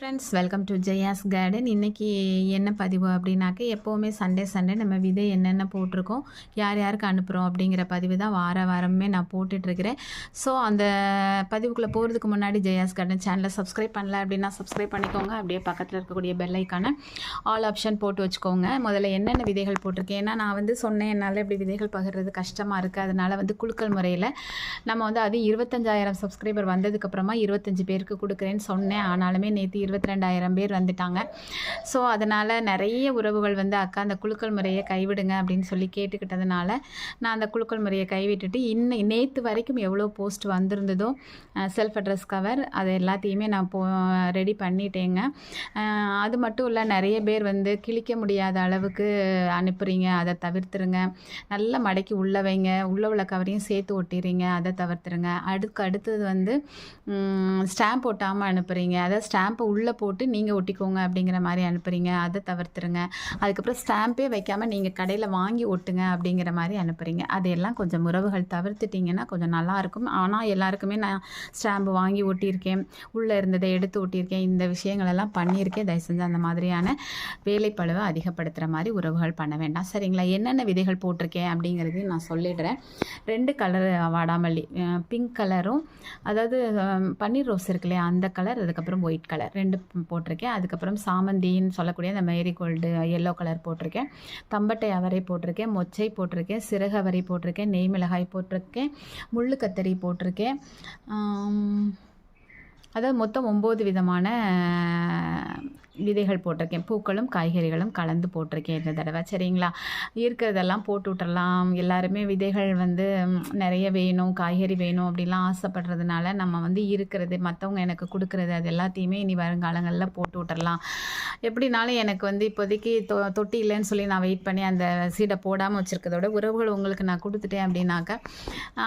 Friends welcome to Jaya's garden இன்றைக்கி என்ன பதிவு அப்படின்னாக்க எப்போவுமே சண்டே சண்டே நம்ம விதை என்னென்ன போட்டிருக்கோம் யார் யாருக்கு அனுப்புகிறோம் அப்படிங்கிற பதிவு தான் வார வாரமே நான் போட்டுட்ருக்கிறேன். ஸோ அந்த பதிவுக்குள்ளே போகிறதுக்கு முன்னாடி ஜெயாஸ் கார்டன் சேனலை சப்ஸ்கிரைப் பண்ணல அப்படின்னா சப்ஸ்கிரைப் பண்ணிக்கோங்க. அப்படியே பக்கத்தில் இருக்கக்கூடிய பெல்லைக்கான ஆல் ஆப்ஷன் போட்டு வச்சுக்கோங்க. முதல்ல என்னென்ன விதைகள் போட்டிருக்கேன்? ஏன்னா நான் வந்து சொன்னேன் என்னால் இப்படி விதைகள் பகிர்றது கஷ்டமாக இருக்குது அதனால் வந்து குழுக்கள் முறையில் நம்ம வந்து அது இருபத்தஞ்சாயிரம் சப்ஸ்கிரைபர் வந்ததுக்கப்புறமா இருபத்தஞ்சி பேருக்கு கொடுக்குறேன்னு சொன்னேன். ஆனாலுமே நேற்று இருபத்தி ரெண்டாயிரம் பேர் வந்துட்டாங்க. ஸோ அதனால் நிறைய உறவுகள் வந்து அக்கா அந்த குழுக்கள் முறையை கைவிடுங்க அப்படின்னு சொல்லி கேட்டுக்கிட்டதுனால நான் அந்த குழுக்கள் முறையை கைவிட்டுட்டு இன்னும் நேற்று வரைக்கும் எவ்வளோ போஸ்ட் வந்திருந்ததோ செல்ஃப் அட்ரஸ் கவர் அது எல்லாத்தையுமே நான் போ ரெடி பண்ணிட்டேங்க. அது மட்டும் இல்லை நிறைய பேர் வந்து கிழிக்க முடியாத அளவுக்கு அனுப்புகிறீங்க அதை தவிர்த்துருங்க. நல்ல மடக்கி உள்ள வைங்க. உள்ள உள்ள கவரையும் சேர்த்து ஒட்டிடுறீங்க அதை தவிர்த்துருங்க. அடுக்கு அடுத்தது வந்து ஸ்டாம்ப் ஒட்டாமல் அனுப்புகிறீங்க அதை ஸ்டாம்பை உள்ளே உள்ளே போட்டு நீங்கள் ஒட்டிக்கோங்க அப்படிங்கிற மாதிரி அனுப்புகிறீங்க அதை தவிர்த்துருங்க. அதுக்கப்புறம் ஸ்டாம்பே வைக்காமல் நீங்கள் கடையில் வாங்கி ஒட்டுங்க அப்படிங்கிற மாதிரி அனுப்புகிறீங்க அதையெல்லாம் கொஞ்சம் உறவுகள் தவிர்த்துட்டிங்கன்னா கொஞ்சம் நல்லாயிருக்கும் ஆனால் எல்லாருக்குமே நான் ஸ்டாம்பு வாங்கி ஒட்டியிருக்கேன். உள்ளே இருந்ததை எடுத்து ஒட்டியிருக்கேன். இந்த விஷயங்களெல்லாம் பண்ணியிருக்கேன். தயவு செஞ்சு அந்த மாதிரியான வேலைப்பழுவை அதிகப்படுத்துகிற மாதிரி உறவுகள் பண்ண வேண்டாம். சரிங்களா? என்னென்ன விதைகள் போட்டிருக்கேன் அப்படிங்கிறதையும் நான் சொல்லிடுறேன். ரெண்டு கலர் வாடாமல்லி பிங்க் கலரும் அதாவது பன்னீர் ரோஸ் இருக்கு இல்லையா அந்த கலர் அதுக்கப்புறம் ஒயிட் கலர் ரெண்டு போட்டிருக்கேன். அதுக்கப்புறம் சாமந்தின்னு சொல்லக்கூடிய அந்த மேரி கோல்டு எல்லோ கலர் போட்டிருக்கேன். தம்பட்டை அவரை போட்டிருக்கேன் மொச்சை போட்டிருக்கேன் சிறகு அவரை போட்டிருக்கேன் நெய் மிளகாய் போட்டிருக்கேன் முள்ளு கத்தரி போட்டிருக்கேன். அதாவது மொத்தம் ஒம்பது விதமான விதைகள் போட்டிருக்கேன். பூக்களும் காய்கறிகளும் கலந்து போட்டிருக்கேன் இந்த தடவை. சரிங்களா? இருக்கிறதெல்லாம் போட்டு விட்டுறலாம். எல்லாருமே விதைகள் வந்து நிறைய வேணும் காய்கறி வேணும் அப்படிலாம் ஆசைப்படுறதுனால நம்ம வந்து இருக்கிறது மற்றவங்க எனக்கு கொடுக்குறது அது எல்லாத்தையுமே இனி வருங்காலங்களில் போட்டு விட்டுறலாம். எப்படினாலும் எனக்கு வந்து இப்போதைக்கு தொ தொட்டி இல்லைன்னு சொல்லி நான் வெயிட் பண்ணி அந்த சீடை போடாமல் வச்சுருக்கதோட உறவுகள் உங்களுக்கு நான் கொடுத்துட்டேன் அப்படின்னாக்க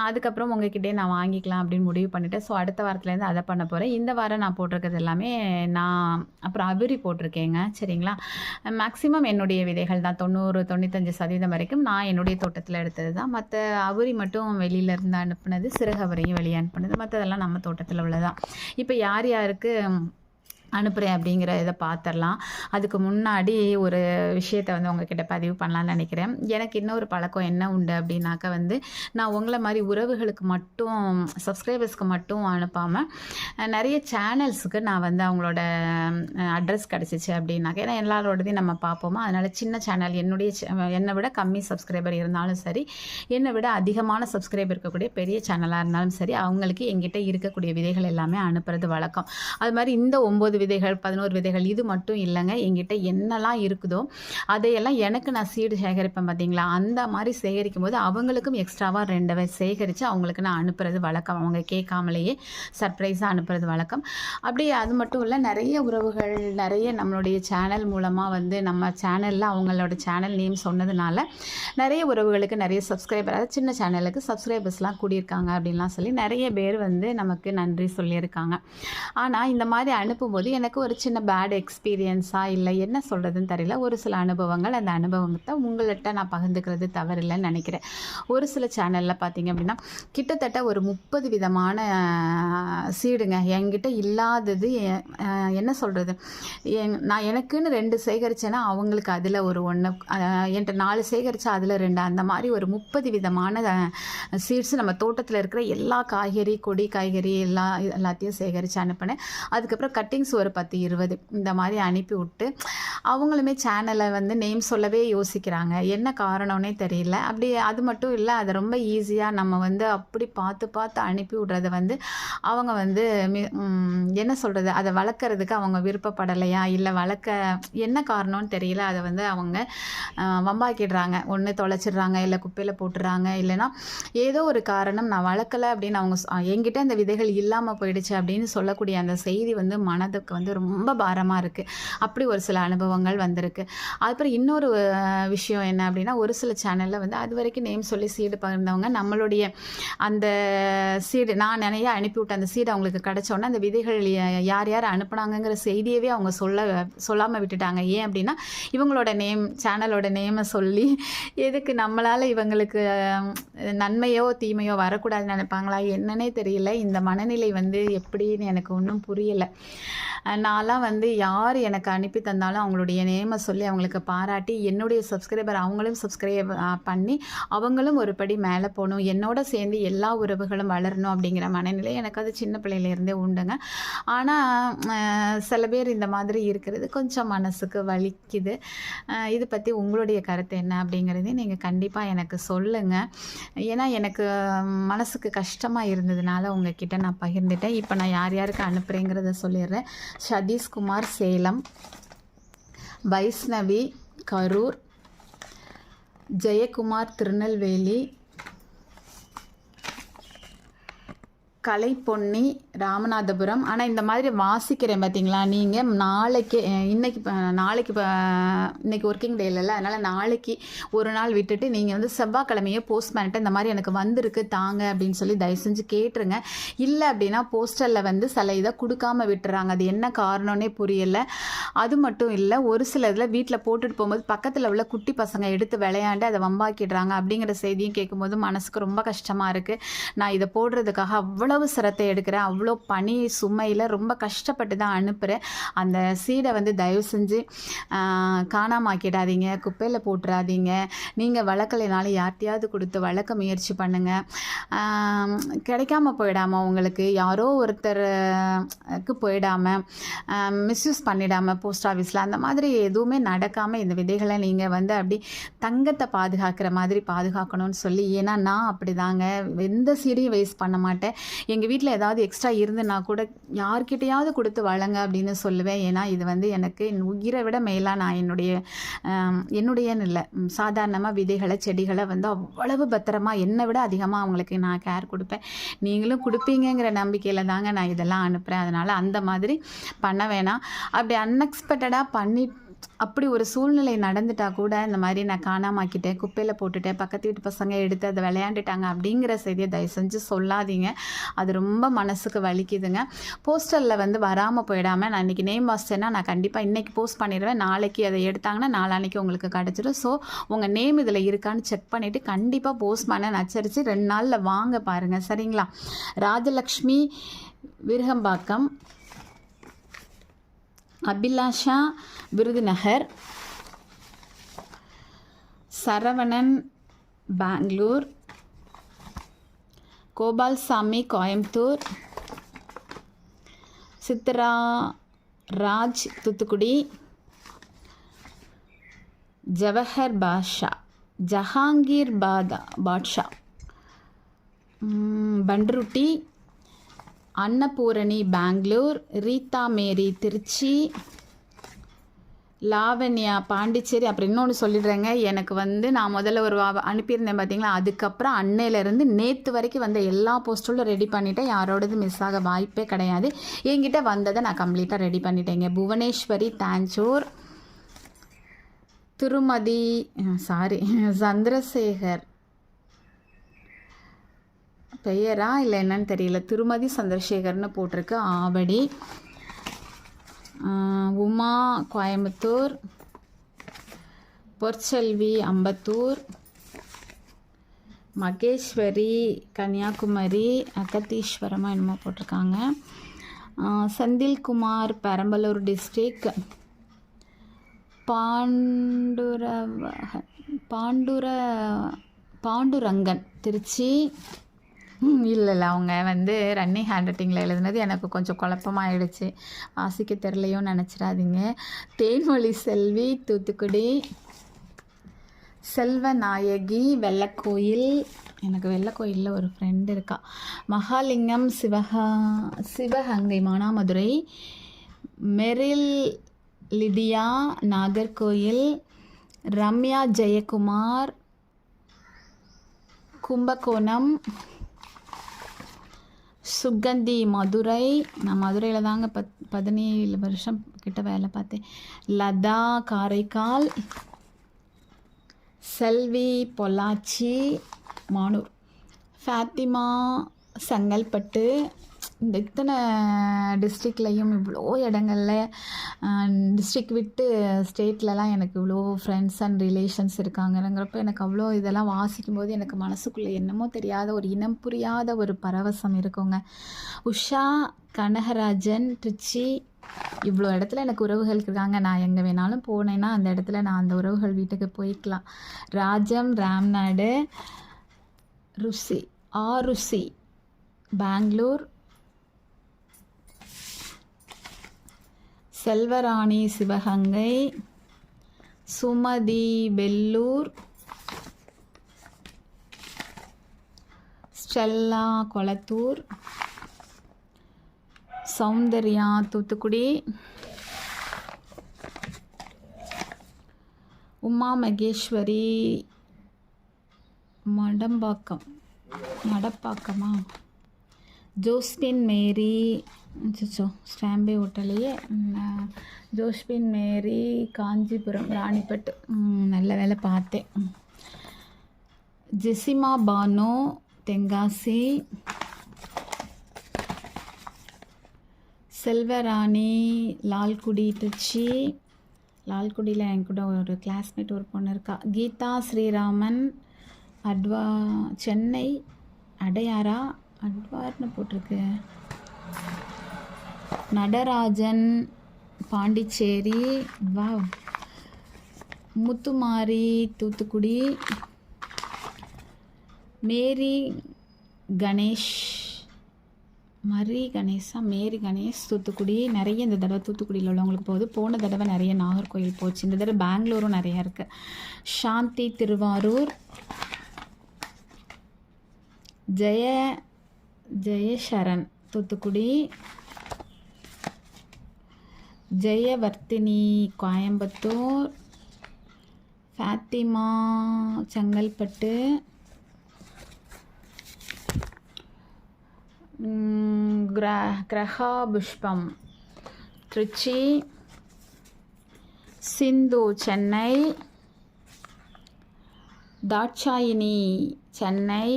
அதுக்கப்புறம் உங்ககிட்டே நான் வாங்கிக்கலாம் அப்படின்னு முடிவு பண்ணிட்டேன். ஸோ அடுத்த வாரத்துலேருந்து அதை பண்ண போகிறேன் இந்த வாரம் நான் போட்டிருக்கிறது எல்லாமே நான் அப்புறம் அபிரி போட்டிருக்கேங்க. சரிங்களா? மேக்ஸிமம் என்னுடைய விதைகள் தான். தொண்ணூறு தொண்ணூத்தஞ்சு சதவீதம் வரைக்கும் நான் என்னுடைய தோட்டத்தில் எடுத்தது தான் மற்ற அவுரி மட்டும் வெளியில இருந்து அனுப்புனது சிறகவரையும் வெளியே அனுப்புனது. மற்றதெல்லாம் நம்ம தோட்டத்தில் உள்ளதான் இப்போ யார் யாருக்கு அனுப்புகிறேன் அப்படிங்கிற இதை பார்த்துடலாம் அதுக்கு முன்னாடி ஒரு விஷயத்தை வந்து உங்ககிட்ட பதிவு பண்ணலான்னு நினைக்கிறேன். எனக்கு இன்னொரு பழக்கம் என்ன உண்டு அப்படின்னாக்கா வந்து நான் உங்களை மாதிரி உறவுகளுக்கு மட்டும் சப்ஸ்கிரைபர்ஸ்க்கு மட்டும் அனுப்பாமல் நிறைய சேனல்ஸுக்கு நான் வந்து அவங்களோட அட்ரஸ் கிடச்சிச்சு அப்படின்னாக்க ஏன்னா எல்லாரோடதையும் நம்ம பார்ப்போமா? அதனால் சின்ன சேனல் என்னுடைய என்னை விட கம்மி சப்ஸ்கிரைபர் இருந்தாலும் சரி என்னை விட அதிகமான சப்ஸ்கிரைபர் இருக்கக்கூடிய பெரிய சேனலாக இருந்தாலும் சரி அவங்களுக்கு எங்கிட்ட இருக்கக்கூடிய விதைகள் எல்லாமே அனுப்புறது வழக்கம். அது மாதிரி இந்த ஒம்பது விதைகள் பதினோரு விதைகள் இது மட்டும் இல்லைங்க. எங்கிட்ட என்னெல்லாம் இருக்குதோ அதையெல்லாம் எனக்கு நான் சீடு சேகரிப்பேன் பார்த்தீங்களா அந்த மாதிரி சேகரிக்கும் போது அவங்களுக்கும் எக்ஸ்ட்ராவாக ரெண்டவை சேகரித்து அவங்களுக்கு நான் அனுப்புறது வழக்கம். அவங்க கேட்காமலேயே சர்ப்ரைஸாக அனுப்புறது வழக்கம். அப்படி அது மட்டும் இல்லை நிறைய உறவுகள் நிறைய நம்மளுடைய சேனல் மூலமாக வந்து நம்ம சேனலில் அவங்களோட சேனல் நேம் சொன்னதுனால நிறைய உறவுகளுக்கு நிறைய சப்ஸ்கிரைபர் அதாவது சின்ன சேனலுக்கு சப்ஸ்கிரைபர்ஸ்லாம் கூடியிருக்காங்க அப்படின்லாம் சொல்லி நிறைய பேர் வந்து நமக்கு நன்றி சொல்லியிருக்காங்க. ஆனால் இந்த மாதிரி அனுப்பும்போது எனக்கு ஒரு சின்ன பேட் எக்ஸ்பீரியன்ஸாக இல்லை என்ன சொல்கிறதுன்னு தெரியல. ஒரு சில அனுபவங்கள் அந்த அனுபவத்தை உங்கள்கிட்ட நான் பகிர்ந்துக்கிறது தவறில்லைன்னு நினைக்கிறேன். ஒரு சில சேனலில் பார்த்தீங்க அப்படின்னா கிட்டத்தட்ட ஒரு முப்பது விதமான சீடுங்க. என்கிட்ட இல்லாதது என்ன சொல்கிறது நான் எனக்குன்னு ரெண்டு சேகரித்தேன்னா அவங்களுக்கு அதில் ஒரு ஒன்று என்கிட்ட நாலு சேகரித்தா அதில் ரெண்டு. அந்த மாதிரி ஒரு முப்பது விதமான சீட்ஸ் நம்ம தோட்டத்தில் இருக்கிற எல்லா காய்கறி கொடி காய்கறி எல்லா எல்லாத்தையும் சேகரித்து அனுப்பினேன். அதுக்கப்புறம் கட்டிங்ஸ் ஒரு பத்து இருபது இந்த மாதிரி அனுப்பி விட்டு அவங்களுமே சேனலை வந்து நேம் சொல்லவே யோசிக்கிறாங்க. என்ன காரணம்னே தெரியல. அப்படி அது மட்டும் இல்லை அதை ரொம்ப ஈஸியாக நம்ம வந்து அப்படி பார்த்து பார்த்து அனுப்பி விட்றத வந்து அவங்க வந்து மி- என்ன சொல்கிறது அதை வளர்க்குறதுக்கு அவங்க விருப்பப்படலையா? இல்லை வளர்க்க என்ன காரணம்னு தெரியல. அதை வந்து அவங்க வம்பாக்கிடுறாங்க. ஒன்று தொலைச்சிடுறாங்க இல்லை குப்பையில் போட்டுடுறாங்க இல்லைன்னா ஏதோ ஒரு காரணம் நான் வளர்க்கலை அப்படின்னு அவங்க என்கிட்ட அந்த விதைகள் இல்லாமல் போயிடுச்சு அப்படின்னு சொல்லக்கூடிய அந்த செய்தி வந்து மனதுக்கு வந்து ரொம்ப பாரமாக இருக்குது அப்படி ஒரு சில அனுபவங்கள் வந்திருக்கு. அப்புறம் இன்னொரு விஷயம் என்ன அப்படின்னா ஒரு சில சேனலில் வந்து அது வரைக்கும் நேம் சொல்லி சீடு பகிர்ந்தவங்க நம்மளுடைய அந்த சீடு நான் நிறைய அனுப்பிவிட்ட அந்த சீடு அவங்களுக்கு கிடச்சோன்னே அந்த விதைகள் யார் யார் அனுப்புனாங்கங்கிற செய்தியவே அவங்க சொல்ல சொல்லாமல் விட்டுட்டாங்க. ஏன் அப்படின்னா இவங்களோட நேம் சேனலோட நேமை சொல்லி எதுக்கு நம்மளால் இவங்களுக்கு நன்மையோ தீமையோ வரக்கூடாதுன்னு நினைப்பாங்களா? என்னன்னே தெரியல. இந்த மனநிலை வந்து எப்படின்னு எனக்கு ஒன்றும் புரியலை. நான்லாம் வந்து யார் எனக்கு அனுப்பி தந்தாலும் அவங்களுடைய நேமை சொல்லி அவங்களுக்கு பாராட்டி என்னுடைய சப்ஸ்கிரைபர் அவங்களும் சப்ஸ்கிரைப் பண்ணி அவங்களும் ஒரு படி மேலே போகணும். என்னோட சேர்ந்து எல்லா உறவுகளும் வளரணும் அப்படிங்கிற மனநிலை எனக்கு அது சின்ன பிள்ளையிலேருந்தே உண்டுங்க. ஆனால் சில பேர் இந்த மாதிரி இருக்கிறது கொஞ்சம் மனசுக்கு வலிக்குது. இதை இது பற்றி உங்களுடைய கருத்து என்ன அப்படிங்கிறதையும் நீங்கள் கண்டிப்பாக எனக்கு சொல்லுங்கள் ஏன்னா எனக்கு மனசுக்கு கஷ்டமாக இருந்ததுனால உங்ககிட்ட நான் பகிர்ந்துட்டேன். இப்போ நான் யார் யாருக்கு அனுப்புகிறேங்கிறத சொல்லிடுறேன். சதீஷ்குமார் சேலம் வைஷ்ணவி கரூர் ஜெயக்குமார் திருநெல்வேலி கலைப்பொன்னி ராமநாதபுரம். ஆனால் இந்த மாதிரி வாசிக்கிறேன் பார்த்தீங்களா நீங்கள் நாளைக்கு இன்னைக்கு நாளைக்கு இன்னைக்கு ஒர்க்கிங் டே இல்லைல்ல அதனால் நாளைக்கு ஒரு நாள் விட்டுட்டு நீங்கள் வந்து செவ்வாய்க்கிழமையே போஸ்ட் பண்ணிட்டு இந்த மாதிரி எனக்கு வந்திருக்கு தாங்க அப்படின்னு சொல்லி தயவு செஞ்சு கேட்டுருங்க. இல்லை அப்படின்னா போஸ்டரில் வந்து சில இதை கொடுக்காம விட்டுறாங்க. அது என்ன காரணம்னே புரியலை. அது மட்டும் இல்லை ஒரு சில இதில் வீட்டில் போட்டுட்டு போகும்போது பக்கத்தில் உள்ள குட்டி பசங்க எடுத்து விளையாண்டு அதை வம்பாக்கிடுறாங்க அப்படிங்கிற செய்தியும் கேட்கும்போது மனசுக்கு ரொம்ப கஷ்டமாக இருக்குது நான் இதை போடுறதுக்காக அவ்வளவு சிரத்தை எடுக்கிறேன் அவ்வளோ பனி சுமையில் ரொம்ப கஷ்டப்பட்டு தான் அனுப்புகிறேன் அந்த சீடை வந்து தயவு செஞ்சு காணாமாக்கிடாதீங்க குப்பையில் போட்டுறாதீங்க. நீங்கள் வளர்க்கலைனாலும் யார்ட்டையாவது கொடுத்து வளர்க்க முயற்சி பண்ணுங்கள் கிடைக்காம போயிடாமல் உங்களுக்கு யாரோ ஒருத்தருக்கு போயிடாம மிஸ்யூஸ் பண்ணிடாமல் போஸ்ட் ஆஃபீஸில் அந்த மாதிரி எதுவுமே நடக்காமல் இந்த விதைகளை நீங்கள் வந்து அப்படி தங்கத்தை பாதுகாக்கிற மாதிரி பாதுகாக்கணும்னு சொல்லி ஏன்னா நான் அப்படி தாங்க எந்த சீடையும் வேஸ்ட் பண்ண மாட்டேன். எங்கள் வீட்டில் ஏதாவது எக்ஸ்ட்ரா இருந்துன்னா கூட யார்கிட்டையாவது கொடுத்து வழங்க அப்படின்னு சொல்லுவேன். ஏன்னா இது வந்து எனக்கு என் உயிரை விட மேலாக நான் என்னுடைய என்னுடையன்னு இல்லை. சாதாரணமாக விதைகளை செடிகளை வந்து அவ்வளவு பத்திரமா என்னை விட அதிகமாக அவங்களுக்கு நான் கேர் கொடுப்பேன். நீங்களும் கொடுப்பீங்கிற நம்பிக்கையில் தாங்க நான் இதெல்லாம் அனுப்புகிறேன் அதனால் அந்த மாதிரி பண்ண வேணாம். அப்படி அன்எக்ஸ்பெக்டடாக பண்ணி அப்படி ஒரு சூழ்நிலை நடந்துட்டா கூட இந்த மாதிரி நான் காணாமாக்கிட்டேன் குப்பையில் போட்டுட்டேன் பக்கத்து வீட்டு பசங்க எடுத்து அதை விளையாண்டுட்டாங்க அப்படிங்கிற செய்தியை தயவு செஞ்சு சொல்லாதீங்க. அது ரொம்ப மனசுக்கு வலிக்குதுங்க. போஸ்டரில் வந்து வராமல் போயிடாமல் நான் இன்றைக்கி நேம் வாசிச்சேன்னா நான் கண்டிப்பாக இன்றைக்கி போஸ்ட் பண்ணிடுவேன். நாளைக்கு அதை எடுத்தாங்கன்னா நாளான்னைக்கு உங்களுக்கு கிடச்சிடும். ஸோ உங்கள் நேம் இதில் இருக்கான்னு செக் பண்ணிவிட்டு கண்டிப்பாக போஸ்ட் பண்ண நச்சரித்து ரெண்டு நாளில் வாங்க பாருங்கள் சரிங்களா? ராஜலக்ஷ்மி விருகம்பாக்கம். அபிலாஷா விருதுநகர் சரவணன் பெங்களூர் கோபால்சாமி கோயம்புத்தூர் சித்ரா ராஜ் தூத்துக்குடி ஜவஹர் பாஷா ஜஹாங்கீர் பாதா பாட்ஷா. பண்ருட்டி அன்னபூரணி பெங்களூர் ரீதா மேரி திருச்சி லாவண்யா பாண்டிச்சேரி அப்புறம் இன்னொன்று சொல்லிடுறேங்க. எனக்கு வந்து நான் முதல்ல ஒரு வா- அனுப்பியிருந்தேன் பார்த்தீங்களா அதுக்கப்புறம் அன்னையிலேருந்து நேற்று வரைக்கும் வந்த எல்லா போஸ்டலும் ரெடி பண்ணிட்டேன். யாரோடது மிஸ் ஆக வாய்ப்பே கிடையாது. என்கிட்ட வந்ததை நான் கம்ப்ளீட்டாக ரெடி பண்ணிட்டேங்க. புவனேஸ்வரி தாஞ்சூர் திருமதி சாரி சந்திரசேகர் பெயரா இல்லை என்னன்னு தெரியல. திருமதி சந்திரசேகர்னு போட்டிருக்கு ஆவடி. உமா கோயம்புத்தூர். பொற்செல்வி அம்பத்தூர். மகேஸ்வரி கன்னியாகுமரி அகத்தீஸ்வரமாக என்னமோ போட்டிருக்காங்க. செந்தில்குமார் பெரம்பலூர் டிஸ்ட்ரிக். பாண்டுரவ பாண்டுர பாண்டுரங்கன் திருச்சி. இல்லை இல்லை. அவங்க வந்து ரன்னிங் ஹேண்ட் ரைட்டிங்கில் எழுதுனது எனக்கு கொஞ்சம் குழப்பமாயிடுச்சு. வாசிக்க தெரிலையோன்னு நினச்சிடாதீங்க. தேன்மொழி செல்வி தூத்துக்குடி. செல்வநாயகி வெள்ளக்கோயில். எனக்கு வெள்ளக்கோயிலில் ஒரு ஃப்ரெண்டு இருக்கா. மகாலிங்கம் சிவகா Sivaganga Manamadurai. Meryl Lydia Nagercoil. Ramya Jayakumar. Kumbakonam. Suganthi Madurai. நான் மதுரையில் தாங்க பத் பதினேழு வருஷம் கிட்ட வேலை பார்த்தேன். லதா காரைக்கால் செல்வி பொள்ளாச்சி மானூர். ஃபேத்திமா செங்கல்பட்டு இந்த இத்தனை டிஸ்ட்ரிக்ட்லேயும் இவ்வளோ இடங்கள்ல டிஸ்ட்ரிக் விட்டு ஸ்டேட்லலாம் எனக்கு இவ்வளோ ஃப்ரெண்ட்ஸ் அண்ட் ரிலேஷன்ஸ் இருக்காங்கிறங்கிறப்ப எனக்கு அவ்வளோ இதெல்லாம் வாசிக்கும்போது எனக்கு மனசுக்குள்ளே என்னமோ தெரியாத ஒரு இனம் புரியாத ஒரு பரவசம் இருக்குங்க. உஷா கனகராஜன் ட்ரிச்சி இவ்வளோ இடத்துல எனக்கு உறவுகள் இருக்காங்க. நான் எங்கே வேணாலும் போனேன்னா அந்த இடத்துல நான் அந்த உறவுகள் வீட்டுக்கு போய்க்கலாம். ராஜம் ராம்நாடு ருசி ஆருசி பெங்களூர் செல்வராணி சிவகங்கை சுமதி வெல்லூர் ஸ்டெல்லா கொளத்தூர் சௌந்தர்யா தூத்துக்குடி உமா மகேஸ்வரி மடம்பாக்கம் மடப்பாக்கமா? ஜோஸ்பின் மேரி அச்சோ ஸ்டாம்பே ஒட்டலையே ம், ஜோஸ்பின் மேரி காஞ்சிபுரம் ராணிப்பட்டு நல்ல வேலை பார்த்தேன். ஜெசிமா பானோ தென்காசி செல்வராணி லால்குடி திருச்சி. லால்குடியில் என் கூட ஒரு கிளாஸ்மேட் ஒரு பொண்ணு இருக்கா. கீதா ஸ்ரீராமன் அட்வா சென்னை அடையாரா? அட்வார்னு போட்டிருக்கு. நடராஜன் பாண்டிச்சேரி வா முத்துமாரி தூத்துக்குடி மேரி கணேஷ் மரி கணேஷா மேரி கணேஷ் தூத்துக்குடி. நிறைய இந்த தடவை தூத்துக்குடியில் உள்ளவங்களுக்கு போகுது. போன தடவை நிறைய நாகர்கோயில் போச்சு. இந்த தடவை பெங்களூரும் நிறையா இருக்குது சாந்தி திருவாரூர் ஜெய ஜெயசரண் தூத்துக்குடி ஜெயவர்த்தினி கோயம்புத்தூர் ஃபாத்திமா செங்கல்பட்டு கிர கிரகா புஷ்பம் திருச்சி சிந்து சென்னை தாட்சாயினி சென்னை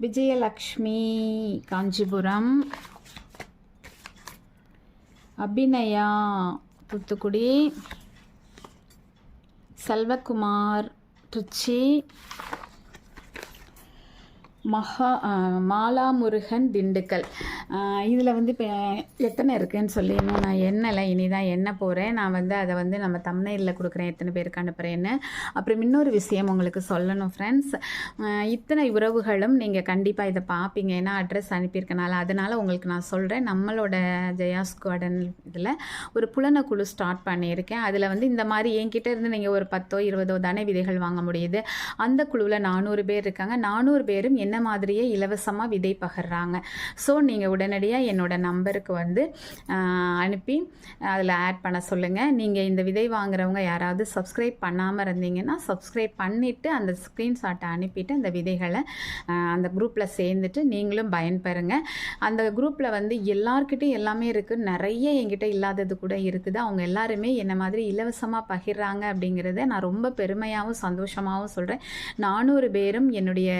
விஜயலக்ஷ்மி காஞ்சிபுரம். அபிநயா தூத்துக்குடி. செல்வகுமார் திருச்சி. மகா மாலா முருகன் திண்டுக்கல். இதில் வந்து இப்போ எத்தனை இருக்குன்னு சொல்லி இன்னும் நான் எண்ணலை. இனி தான் எண்ண போகிறேன் நான் வந்து அதை வந்து நம்ம தமிழில் கொடுக்குறேன். எத்தனை பேருக்கு அனுப்புகிறேன்னு அப்புறம் இன்னொரு விஷயம் உங்களுக்கு சொல்லணும் ஃப்ரெண்ட்ஸ் இத்தனை உறவுகளும் நீங்கள் கண்டிப்பாக இதை பார்ப்பீங்க. ஏன்னா அட்ரஸ் அனுப்பியிருக்கனால. அதனால் உங்களுக்கு நான் சொல்கிறேன் நம்மளோட ஜெயாஸ் கார்டன் இதில் ஒரு புலனக்குழு ஸ்டார்ட் பண்ணியிருக்கேன். அதில் வந்து இந்த மாதிரி என்கிட்ட இருந்து நீங்கள் ஒரு பத்தோ இருபதோ தானே விதைகள் வாங்க முடியுது. அந்த குழுவில் நானூறு பேர் இருக்காங்க. நானூறு பேரும் என் என்ன மாதிரியே இலவசமாக விதை பகிர்றாங்க. ஸோ நீங்கள் உடனடியாக என்னோடய நம்பருக்கு வந்து அனுப்பி அதில் ஆட் பண்ண சொல்லுங்கள் நீங்கள் இந்த விதை வாங்குறவங்க யாராவது சப்ஸ்கிரைப் பண்ணாமல் இருந்தீங்கன்னா சப்ஸ்கிரைப் பண்ணிவிட்டு அந்த ஸ்க்ரீன்ஷாட்டை அனுப்பிட்டு அந்த விதைகளை அந்த குரூப்பில் சேர்ந்துட்டு நீங்களும் பயன்பெறுங்க. அந்த குரூப்பில் வந்து எல்லார்கிட்டையும் எல்லாமே இருக்குது நிறைய என்கிட்ட இல்லாதது கூட இருக்குது. அவங்க எல்லாருமே என்ன மாதிரி இலவசமாக பகிர்றாங்க அப்படிங்கிறத நான் ரொம்ப பெருமையாகவும் சந்தோஷமாகவும் சொல்கிறேன் நானூறு பேரும் என்னுடைய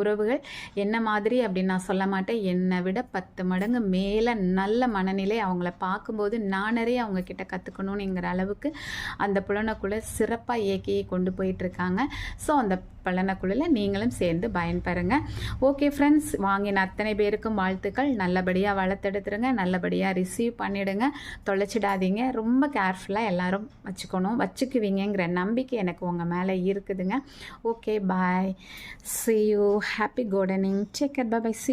உறவுகள் என்ன மாதிரி அப்படின்னு நான் சொல்ல மாட்டேன். என்னை விட பத்து மடங்கு மேலே நல்ல மனநிலை அவங்கள பார்க்கும்போது நானரே அவங்கக்கிட்ட அவங்க கிட்ட கற்றுக்கணுங்கிற அளவுக்கு அந்த புலனக்குழு சிறப்பாக இயக்கியை கொண்டு போயிட்டுருக்காங்க. ஸோ அந்த பலனக்குழுல நீங்களும் சேர்ந்து பயன்பெறுங்க. ஓகே ஃப்ரெண்ட்ஸ் வாங்கின அத்தனை பேருக்கும் வாழ்த்துக்கள். நல்லபடியாக வளர்த்தெடுத்துருங்க. நல்லபடியாக ரிசீவ் பண்ணிடுங்க. தொலைச்சிடாதீங்க. ரொம்ப கேர்ஃபுல்லாக எல்லாரும் வச்சுக்கணும். வச்சுக்குவீங்கங்கிற நம்பிக்கை எனக்கு உங்கள் மேலே இருக்குதுங்க. Okay bye see happy gardening. Take care. Bye bye see you